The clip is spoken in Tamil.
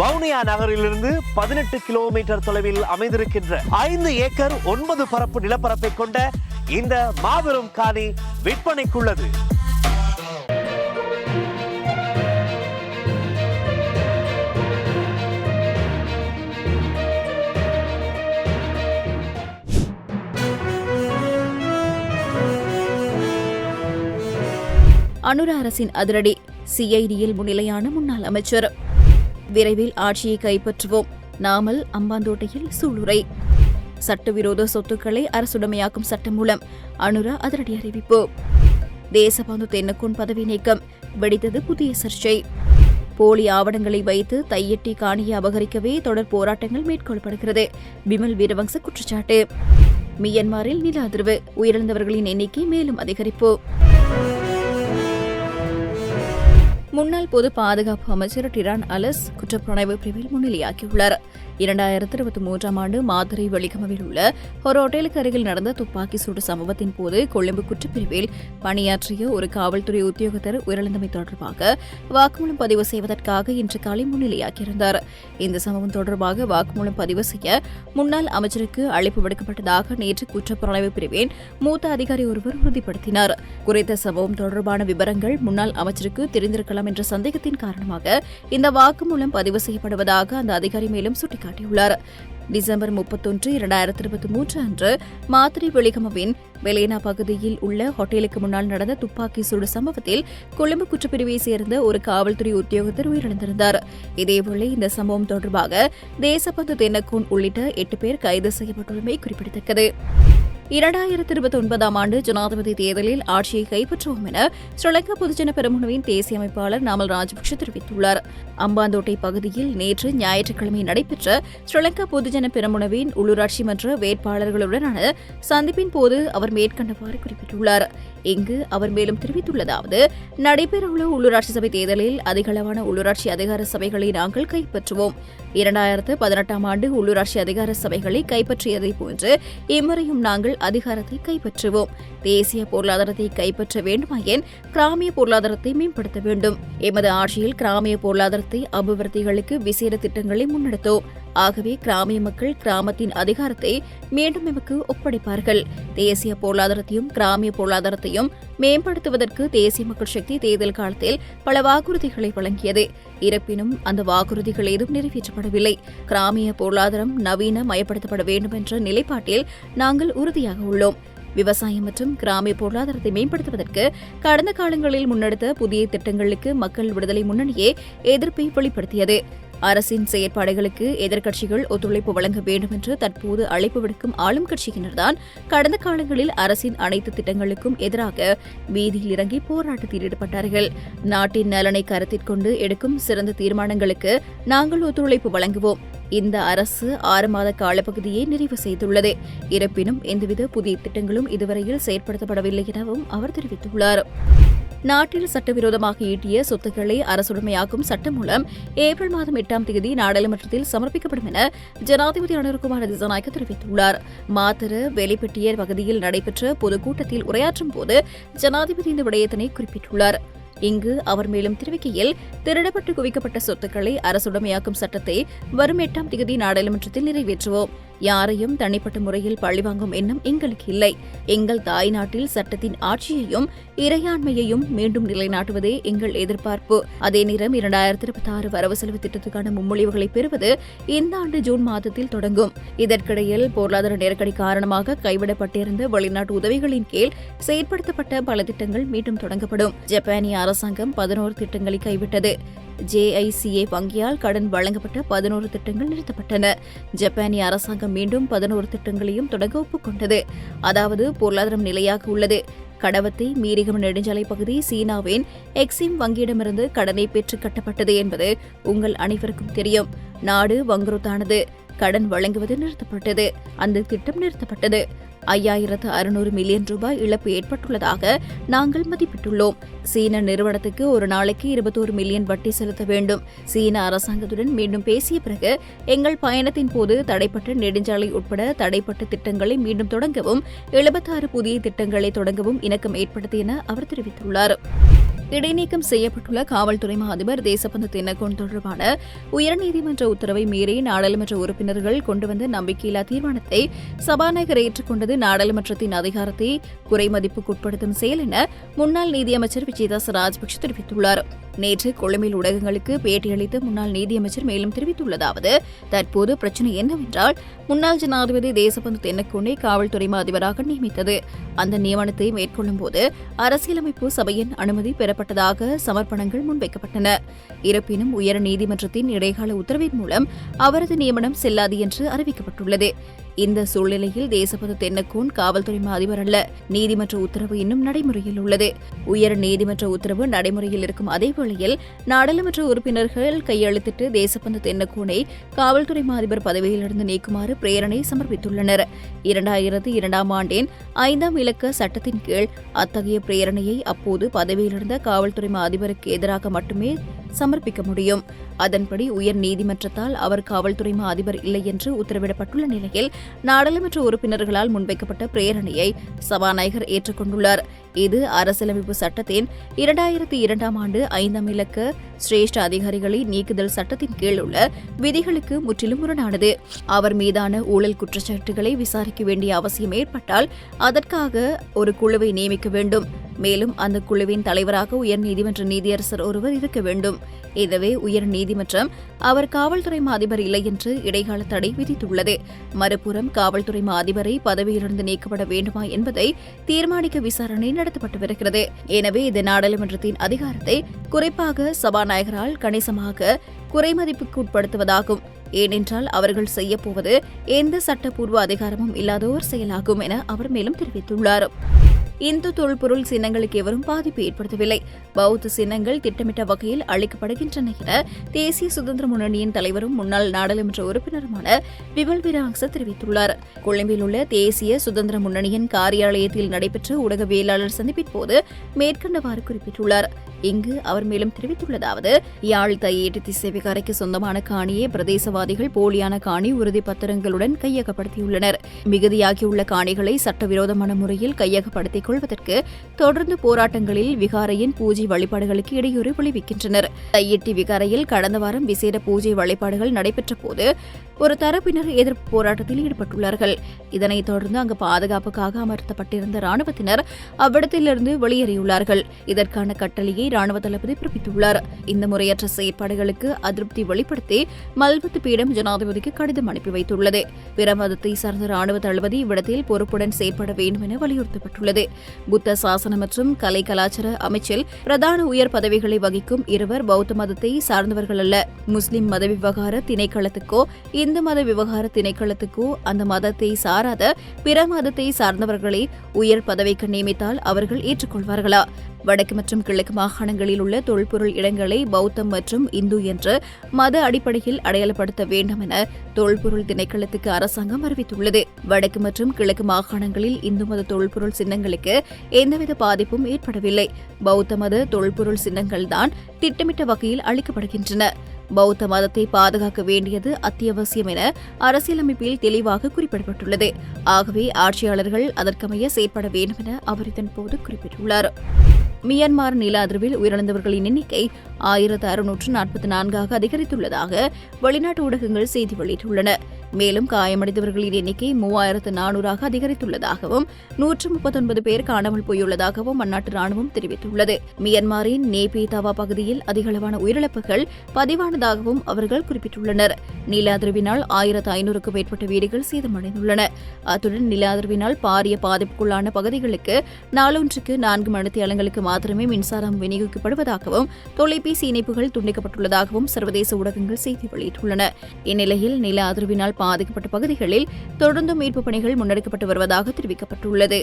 வவுனியா நகரிலிருந்து பதினெட்டு கிலோமீட்டர் தொலைவில் அமைந்திருக்கின்ற ஐந்து ஏக்கர் ஒன்பது பரப்பு நிலப்பரப்பை கொண்ட இந்த மாபெரும் காணி விற்பனைக்குள்ளது. அனுர அரசின் அதிரடி சிஐடியில் முன்னிலையான முன்னாள் அமைச்சர் விரைவில் ஆட்சியை கைப்பற்றுவோம். நாமல் அம்பாந்தோட்டையில் சூளுரை. சட்டவிரோத சொத்துக்களை அரசுடைமையாக்கும் சட்டம் மூலம் அனுரா அதிரடி அறிவிப்பு. தேசபந்து தென்னக்குன் பதவி நீக்கம். வெடித்தது புதிய சர்ச்சை. போலி ஆவணங்களை வைத்து தையட்டி காணியை அபகரிக்கவே தொடர் போராட்டங்கள் மேற்கொள்ளப்படுகிறது. பிமல் வீரவங்ச குற்றச்சாட்டு. மியன்மாரில் நில அதிர்வு. உயிரிழந்தவர்களின் எண்ணிக்கை மேலும் அதிகரிப்பு. முன்னாள் பொது பாதுகாப்பு அமைச்சர் டிரான் அலஸ் குற்றப்புலனாய்வு பிரிவில் முன்னிலையாகியுள்ளார். இரண்டாயிரத்தி இருபத்தி மூன்றாம் ஆண்டு மாதுரை வெளிகமவில் உள்ள ஒரு ஹோட்டலுக்கு அருகில் நடந்த துப்பாக்கி சூடு சம்பவத்தின் போது கொழும்பு குற்றப்பிரிவில் பணியாற்றிய ஒரு காவல்துறை உத்தியோகத்தர் உயிரிழந்தமை தொடர்பாக வாக்குமூலம் பதிவு செய்வதற்காக இன்று காலை முன்னிலையாகியிருந்தார். இந்த சம்பவம் தொடர்பாக வாக்குமூலம் பதிவு செய்ய முன்னாள் அமைச்சருக்கு அழைப்பு விடுக்கப்பட்டதாக நேற்று குற்றப்புலனாய்வு பிரிவின் மூத்த அதிகாரி ஒருவர் உறுதிப்படுத்தினார். குறித்த சம்பவம் தொடர்பான விவரங்கள் முன்னாள் அமைச்சருக்கு தெரிந்திருக்கலாம் என்ற சந்தேகத்தின் காரணமாக இந்த வாக்குமூலம் பதிவு செய்யப்படுவதாக அந்த அதிகாரி மேலும் சுட்டிக்காட்டியுள்ளார் டிசம்பர் முப்பத்தொன்று இரண்டாயிரத்தி இருபத்தி மூன்று அன்று மாத்திரை வெளிகமவின் வெலேனா பகுதியில் உள்ள ஹோட்டலுக்கு முன்னால் நடந்த துப்பாக்கி சூடு சம்பவத்தில் கொழும்பு குற்றப்பிரிவை சேர்ந்த ஒரு காவல்துறை உத்தியோகத்தர் உயிரிழந்திருந்தார். இதேவேளை இந்த சம்பவம் தொடர்பாக தேசபந்து தென்னக்கூன் உள்ளிட்ட எட்டு பேர் கைது செய்யப்பட்டுள்ளமை குறிப்பிடத்தக்கது. இரண்டாயிரத்தி இருபத்தி ஒன்பதாம் ஆண்டு ஜனாதிபதி தேர்தலில் ஆட்சியை கைப்பற்றுவோம் என ஸ்ரீலங்கா பொதுஜன பெரமுனவின் தேசிய அமைப்பாளர் நாமல் ராஜபக்ஷ தெரிவித்துள்ளார். அம்பாந்தோட்டை பகுதியில் நேற்று ஞாயிற்றுக்கிழமை நடைபெற்ற ஸ்ரீலங்கா பொதுஜன பெரமுனவின் உள்ளூராட்சி மன்ற வேட்பாளர்களுடனான சந்திப்பின் போது அவர் மேற்கண்டவாறு குறிப்பிட்டுள்ளார். இங்கு அவர் மேலும் தெரிவித்துள்ளதாவது நடைபெறவுள்ள உள்ளூராட்சி சபை தேர்தலில் அதிகளவான உள்ளூராட்சி அதிகார சபைகளை நாங்கள் கைப்பற்றுவோம். இரண்டாயிரத்து பதினெட்டாம் ஆண்டு உள்ளூராட்சி அதிகார சபைகளை கைப்பற்றியதை போன்று இம்முறையும் நாங்கள் அதிகாரத்தை கைப்பற்றுவோம். தேசிய பொருளாதாரத்தை கைப்பற்ற வேண்டுமாயின் கிராமிய பொருளாதாரத்தை மேம்படுத்த வேண்டும். எமது ஆட்சியில் கிராமிய பொருளாதாரத்தை அபிவிருத்திகளுக்கு விசேட திட்டங்களை முன்னெடுத்தோம். ஆகவே கிராமிய மக்கள் கிராமத்தின் அதிகாரத்தை மீண்டும் எமக்கு ஒப்படைப்பார்கள். தேசிய பொருளாதாரத்தையும் கிராமிய பொருளாதாரத்தையும் மேம்படுத்துவதற்கு தேசிய மக்கள் சக்தி தேர்தல் காலத்தில் பல வாக்குறுதிகளை வழங்கியது. இருப்பினும் அந்த வாக்குறுதிகள் ஏதும் நிறைவேற்றப்படவில்லை. கிராமிய பொருளாதாரம் நவீன மயப்படுத்தப்பட வேண்டும் என்ற நிலைப்பாட்டில் நாங்கள் உறுதியாக உள்ளோம். விவசாயம் மற்றும் கிராமிய பொருளாதாரத்தை மேம்படுத்துவதற்கு கடந்த காலங்களில் முன்னெடுத்த புதிய திட்டங்களுக்கு மக்கள் விடுதலை முன்னணியே எதிர்ப்பை வெளிப்படுத்தியது. அரசின் செயற்பாடுகளுக்கு எதிர்க்கட்சிகள் ஒத்துழைப்பு வழங்க வேண்டும் என்று தற்போது அழைப்பு விடுக்கும் ஆளும் கட்சியினர்தான் கடந்த காலங்களில் அரசின் அனைத்து திட்டங்களுக்கும் எதிராக வீதியில் இறங்கி போராட்டத்தில் ஈடுபட்டார்கள். நாட்டின் நலனை கருத்தில் கொண்டு எடுக்கும் சிறந்த தீர்மானங்களுக்கு நாங்கள் ஒத்துழைப்பு வழங்குவோம். இந்த அரசு ஆறு மாத காலப்பகுதியை நிறைவு செய்துள்ளது. இருப்பினும் எந்தவித புதிய திட்டங்களும் இதுவரையில் செயற்படுத்தப்படவில்லை எனவும் அவர் தெரிவித்துள்ளார். நாட்டில் சட்டவிரோதமாக ஈட்டிய சொத்துக்களை அரசுடைமையாக்கும் சட்டம் மூலம் ஏப்ரல் மாதம் எட்டாம் தேதி நாடாளுமன்றத்தில் சமர்ப்பிக்கப்படும் என ஜனாதிபதி அனுர்குமார் திசாநாயக்க தெரிவித்துள்ளார். மாத்திர வெளிப்பெட்டியர் பகுதியில் நடைபெற்ற பொதுக்கூட்டத்தில் உரையாற்றும் போது ஜனாதிபதி இந்த விடயத்தினை குறிப்பிட்டுள்ளார். இங்கு அவர் மேலும் தெரிவிக்கையில் திருடப்பட்டு குவிக்கப்பட்ட சொத்துக்களை அரசுடைமையாக்கும் சட்டத்தை வரும் எட்டாம் தேதி நாடாளுமன்றத்தில் நிறைவேற்றுவோம். யாரையும் தனிப்பட்ட முறையில் பழிவாங்கும் எண்ணம் எங்களுக்கு இல்லை. எங்கள் தாய்நாட்டில் சட்டத்தின் ஆட்சியையும் இறையாண்மையையும் மீண்டும் நிலைநாட்டுவதே எங்கள் எதிர்பார்ப்பு. அதே நேரம் இரண்டாயிரத்தி இருபத்தி ஆறு வரவு செலவு திட்டத்துக்கான முன்மொழிவுகளை பெறுவது இந்த ஆண்டு ஜூன் மாதத்தில் தொடங்கும். இதற்கிடையில் பொருளாதார நெருக்கடி காரணமாக கைவிடப்பட்டிருந்த வெளிநாட்டு உதவிகளின் கீழ் செயற்படுத்தப்பட்ட பல திட்டங்கள் மீண்டும் தொடங்கப்படும். ஜப்பானிய அரசாங்கம் பதினோரு திட்டங்களை கைவிட்டது. ஜேஐசிஏ வங்கியால் கடன் வழங்கப்பட்ட பதினோரு திட்டங்கள் நிறுத்தப்பட்டன. ஜப்பானிய அரசாங்கம் மீண்டும் பதினோரு திட்டங்களையும் தொடங்க ஒப்புக்கொண்டது அதாவது பொருளாதாரம் நிலையாக உள்ளது. கடவத்தை மீரிகம் நெடுஞ்சாலை பகுதி சீனாவின் எக்ஸிம் வங்கியிடமிருந்து கடனை பெற்று கட்டப்பட்டது என்பது உங்கள் அனைவருக்கும் தெரியும். நாடு வங்குருத்தானது கடன் வழங்குவது நிறுத்தப்பட்டது. அந்த திட்டம் நிறுத்தப்பட்டது. ஐயாயிரத்து அறுநூறு மில்லியன் ரூபாய் இழப்பு ஏற்பட்டுள்ளதாக நாங்கள் மதிப்பிட்டுள்ளோம். சீன நிறுவனத்துக்கு ஒரு நாளைக்கு இருபத்தோரு மில்லியன் வட்டி செலுத்த வேண்டும். சீன அரசாங்கத்துடன் மீண்டும் பேசிய பிறகு எங்கள் பயணத்தின் போது தடைப்பட்ட நெடுஞ்சாலை உட்பட தடைப்பட்ட திட்டங்களை மீண்டும் தொடங்கவும் எழுபத்தாறு புதிய திட்டங்களை தொடங்கவும் இணக்கம் ஏற்படுத்தி என அவர் தெரிவித்துள்ளார். இடைநீக்கம் செய்யப்பட்டுள்ள காவல்துறை மா அதிபர் தேசபந்து தென்னகோன் தொடர்பான உயர்நீதிமன்ற உத்தரவை மீறி நாடாளுமன்ற உறுப்பினர்கள் கொண்டுவந்த நம்பிக்கையில்லா தீர்மானத்தை சபாநாயகர் ஏற்றுக்கொண்டது நாடாளுமன்றத்தின் அதிகாரத்தை குறைமதிப்புக்குட்படுத்தும் செயல் என முன்னாள் நீதியமைச்சர் விஜயதாஸ் ராஜபக்ஷ தெரிவித்துள்ளார். நேற்று கொழும்பில் ஊடகங்களுக்கு பேட்டியளித்த முன்னாள் நீதியமைச்சர் மேலும் தெரிவித்துள்ளதாவது தற்போது பிரச்சனை என்னவென்றால் முன்னாள் ஜனாதிபதி தேசபந்து தென்னக்கோனை காவல்துறை அதிபராக நியமித்தது. அந்த நியமனத்தை மேற்கொள்ளும் போது அரசியலமைப்பு சபையின் அனுமதி பெறப்பட்டதாக சமர்ப்பணங்கள் முன்வைக்கப்பட்டன. இருப்பினும் உயர் நீதிமன்றத்தின் இடைக்கால உத்தரவின் மூலம் அவரது நியமனம் செல்லாது என்று அறிவிக்கப்பட்டுள்ளது. இந்த சூழ்நிலையில் தேசபந்து தென்னக்கோன் காவல்துறை அதிபர் அல்ல. நீதிமன்ற உத்தரவு இன்னும் நடைமுறையில் உள்ளது. உயர் நீதிமன்ற உத்தரவு நடைமுறையில் இருக்கும் அதேவேளையில் நாடாளுமன்ற உறுப்பினர்கள் கையெழுத்திட்டு தேசபந்து தென்னக்கோனை காவல்துறை மா அதிபர் பதவியிலிருந்து நீக்குமாறு பிரேரணை சமர்ப்பித்துள்ளனர். இரண்டாயிரத்து இரண்டாம் ஆண்டின் ஐந்தாம் இலக்க சட்டத்தின் கீழ் அத்தகைய பிரேரணையை அப்போது பதவியிலிருந்த காவல்துறை மா அதிபருக்கு எதிராக மட்டுமே சமர்ப்பிக்க முடியும். அதன்படி உயர் நீதிமன்றத்தால் அவர் காவல்துறை மா அதிபர் இல்லை என்று உத்தரவிடப்பட்டுள்ள நிலையில் நாடாளுமன்ற உறுப்பினர்களால் முன்வைக்கப்பட்ட பிரேரணையை சபாநாயகர் ஏற்றுக்கொண்டுள்ளார். இது அரசியலமைப்பு சட்டத்தின் இரண்டாயிரத்தி இரண்டாம் ஆண்டு ஐந்தாம் இலக்க சிரேஷ்ட அதிகாரிகளை நீக்குதல் சட்டத்தின் கீழ் உள்ள விதிகளுக்கு முற்றிலும் முரணானது. அவர் மீதான ஊழல் குற்றச்சாட்டுகளை விசாரிக்க வேண்டிய அவசியம் ஏற்பட்டால் அதற்காக ஒரு குழுவை நியமிக்க வேண்டும். மேலும் அந்த குழுவின் தலைவராக உயர்நீதிமன்ற நீதியரசர் ஒருவர் இருக்க வேண்டும். எனவே உயர்நீதிமன்றம் அவர் காவல்துறை மா அதிபர் இல்லை என்று இடைக்கால தடை விதித்துள்ளது. மறுபுறம் காவல்துறை மா அதிபரை பதவியிலிருந்து நீக்கப்பட வேண்டுமா என்பதை தீர்மானிக்க விசாரணை நடத்தப்பட்டு வருகிறது எனவே இது நாடாளுமன்றத்தின் அதிகாரத்தை குறிப்பாக சபாநாயகரால் கணிசமாக குறைமதிப்புக்கு உட்படுத்துவதாகும் ஏனென்றால் அவர்கள் செய்யப்போவது எந்த சட்டப்பூர்வ அதிகாரமும் இல்லாத ஒரு செயலாகும் என அவர் மேலும் தெரிவித்துள்ளார். இந்து தொல்பொருள் சின்னங்களுக்கு எவரும் பாதிப்பு ஏற்படுத்தவில்லை. பௌத்த சின்னங்கள் திட்டமிட்ட வகையில் அளிக்கப்படுகின்றன என தேசிய சுதந்திர முன்னணியின் தலைவரும் முன்னாள் நாடாளுமன்ற உறுப்பினருமான விபல் விராங்ச தெரிவித்துள்ளார். கொழும்பில் உள்ள தேசிய சுதந்திர முன்னணியின் காரியாலயத்தில் நடைபெற்ற ஊடகவியலாளர் சந்திப்பின் போது மேற்கண்டவாறு குறிப்பிட்டுள்ளார். இங்கு அவர் மேலும் தெரிவித்துள்ளதாவது யாழ் தையேட்டு திசைவிகாரைக்கு சொந்தமான காணியை பிரதேசவாதிகள் போலியான காணி உறுதி பத்திரங்களுடன் கையகப்படுத்தியுள்ளனர். மிகுதியாகியுள்ள காணிகளை சட்டவிரோதமான முறையில் கையகப்படுத்திக் மேற்கொள்வதற்கு தொடர்ந்து போராட்டங்களில் விகாரையின் பூஜை வழிபாடுகளுக்கு இடையூறு விளைவிக்கின்றனர். தையிட்டி விகாரையில் கடந்த வாரம் விசேட பூஜை வழிபாடுகள் நடைபெற்ற போது ஒரு தரப்பினர் எதிர்ப்பு போராட்டத்தில் ஈடுபட்டுள்ளார்கள். இதனைத் தொடர்ந்து அங்கு பாதுகாப்புக்காக அமர்த்தப்பட்டிருந்த ராணுவத்தினர் அவ்விடத்திலிருந்து வெளியேறியுள்ளார்கள். இதற்கான கட்டளையை ராணுவ தளபதி பிறப்பித்துள்ளார். இந்த முறையற்ற செயற்பாடுகளுக்கு அதிருப்தி வெளிப்படுத்தி மல்பத்து பீடம் ஜனாதிபதிக்கு கடிதம் அனுப்பி வைத்துள்ளது. பிற மதத்தை சார்ந்த ராணுவ தளபதி இவ்விடத்தில் பொறுப்புடன் செயற்பட வேண்டும் என வலியுறுத்தப்பட்டுள்ளது. புத்த சாசன மற்றும் கலை கலாச்சார அமைச்சில் பிரதான உயர் பதவிகளை வகிக்கும் இருவர் பௌத்த மதத்தை சார்ந்தவர்கள் அல்ல. முஸ்லிம் மத விவகார திணைக்களத்துக்கோ இந்து மத விவகார திணைக்களத்துக்கோ அந்த மதத்தை சாராத பிற மதத்தை சார்ந்தவர்களை உயர் பதவிக்கு நியமித்தால் அவர்கள் ஏற்றுக்கொள்வார்களா? வடக்கு மற்றும் கிழக்கு மாகாணங்களில் உள்ள தொல்பொருள் இடங்களை பௌத்தம் மற்றும் இந்து என்ற மத அடிப்படையில் அடையாளப்படுத்த வேண்டும் என தொல்பொருள் திணைக்களத்துக்கு அரசாங்கம் அறிவித்துள்ளது. வடக்கு மற்றும் கிழக்கு மாகாணங்களில் இந்து மத தொல்பொருள் சின்னங்களுக்கு எந்தவித பாதிப்பும் ஏற்படவில்லை. பௌத்த மத தொல்பொருள் சின்னங்கள்தான் திட்டமிட்ட வகையில் அளிக்கப்படுகின்றன. பௌத்த மதத்தை பாதுகாக்க வேண்டியது அத்தியாவசியம் என அரசியலமைப்பில் தெளிவாக குறிப்பிடப்பட்டுள்ளது. ஆகவே ஆட்சியாளர்கள் அதற்கமைய செயற்பட வேண்டும் என அவர் இதன்போது குறிப்பிட்டுள்ளார். மியான்மர் நில அதிர்வில் உயிரிழந்தவர்களின் எண்ணிக்கை ஆயிரத்து அறுநூற்று நாற்பத்தி நான்காக அதிகரித்துள்ளதாக வெளிநாட்டு ஊடகங்கள் செய்தி வெளியிட்டுள்ளன. மேலும் காயமடைந்தவர்களின் எண்ணிக்கை மூவாயிரத்து நானூறாக அதிகரித்துள்ளதாகவும் நூற்று முப்பத்தொன்பது பேர் காணாமல் போயுள்ளதாகவும் அந்நாட்டு ராணுவம் தெரிவித்துள்ளது. மியான்மரின் நேபி தவா பகுதியில் அதிகளவான உயிரிழப்புகள் பதிவானதாகவும் அவர்கள் குறிப்பிட்டுள்ளனர். நில அதிர்வினால் ஆயிரத்து ஐநூறுக்கும் மேற்பட்ட வீடுகள் சேதமடைந்துள்ளன. அத்துடன் நில அதிர்வினால் பாரிய பாதிப்புக்குள்ளான பகுதிகளுக்கு நாளொன்றுக்கு நான்கு மணித்தியாலங்களுக்கு மாத்திரமே மின்சாரம் விநியோகிக்கப்படுவதாகவும் தொலைபேசி இணைப்புகள் துண்டிக்கப்பட்டுள்ளதாகவும் சர்வதேச ஊடகங்கள் செய்தி வெளியிட்டுள்ளன. இந்நிலையில் நில அதிர்வினால் பாதிக்கப்பட்ட பகுதிகளில் தொடர்ந்து மீட்புப் பணிகள் முன்னெடுக்கப்பட்டு வருவதாக தெரிவிக்கப்பட்டுள்ளது.